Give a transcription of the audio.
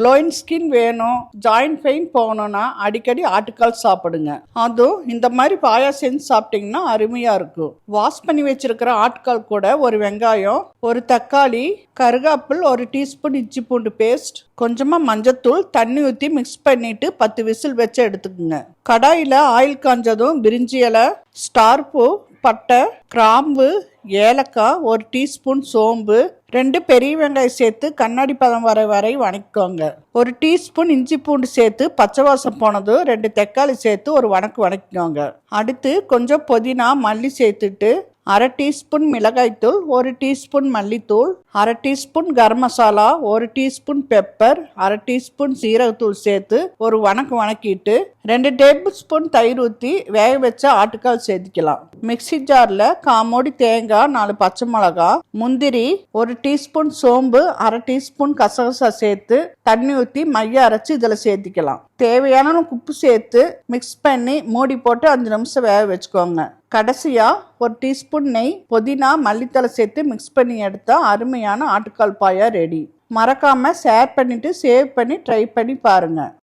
க்ளோயின் skin வேணும் joint pain போகணும்னா அடிக்கடி ஆட்டுக்கால் சாப்பிடுங்க. அதுவும் இந்த மாதிரி பாயா செஞ்சு சாப்பிட்டீங்கன்னா அருமையாக இருக்கும். வாஷ் பண்ணி வச்சிருக்கிற ஆட்டுக்கால் கூட ஒரு வெங்காயம் ஒரு தக்காளி கருகாப்பிள் ஒரு டீஸ்பூன் இஞ்சி பூண்டு பேஸ்ட் கொஞ்சமாக மஞ்சத்தூள் தண்ணி ஊற்றி மிக்ஸ் பண்ணிட்டு பத்து விசில் வச்சு எடுத்துக்கோங்க. கடாயில் ஆயில் காஞ்சதும் பிரிஞ்சி இலை ஸ்டார் பூ பட்டை கிராம்பு ஏலக்காய் ஒரு டீஸ்பூன் சோம்பு ரெண்டு பெரிய வெங்காயம் சேர்த்து கண்ணாடி பதம் வர வரை வணக்கிக்கோங்க. ஒரு டீஸ்பூன் இஞ்சி பூண்டு சேர்த்து பச்சை வாசம் போனதும் ரெண்டு தக்காளி சேர்த்து ஒரு வணக்கு வணக்கிக்கோங்க. அடுத்து கொஞ்சம் புதினா மல்லி சேர்த்துட்டு அரை டீஸ்பூன் மிளகாய்த்தூள் ஒரு டீஸ்பூன் மல்லித்தூள் அரை டீஸ்பூன் கரம் மசாலா ஒரு டீஸ்பூன் பெப்பர் அரை டீஸ்பூன் சீரகத்தூள் சேர்த்து ஒரு வணக்கு வணக்கிட்டு ரெண்டு டேபிள் ஸ்பூன் தயிர் ஊற்றி வேக வச்ச ஆட்டுக்கால் சேர்த்துக்கலாம். மிக்ஸி ஜாரில் காமோடி தேங்காய் நாலு பச்சை மிளகா முந்திரி ஒரு டீஸ்பூன் சோம்பு அரை டீஸ்பூன் கசகசா சேர்த்து தண்ணி ஊற்றி மைய அரைச்சி இதில் சேர்த்திக்கலாம். தேவையான உப்பு சேர்த்து மிக்ஸ் பண்ணி மூடி போட்டு அஞ்சு நிமிஷம் வேக வச்சுக்கோங்க. கடைசியாக ஒரு டீஸ்பூன் நெய் புதினா மல்லித்தலை சேர்த்து மிக்ஸ் பண்ணி எடுத்தால் அருமையான ஆட்டுக்கால் பாயா ரெடி மறக்காமல் ஷேர் பண்ணிவிட்டு சேவ் பண்ணி ட்ரை பண்ணி பாருங்கள்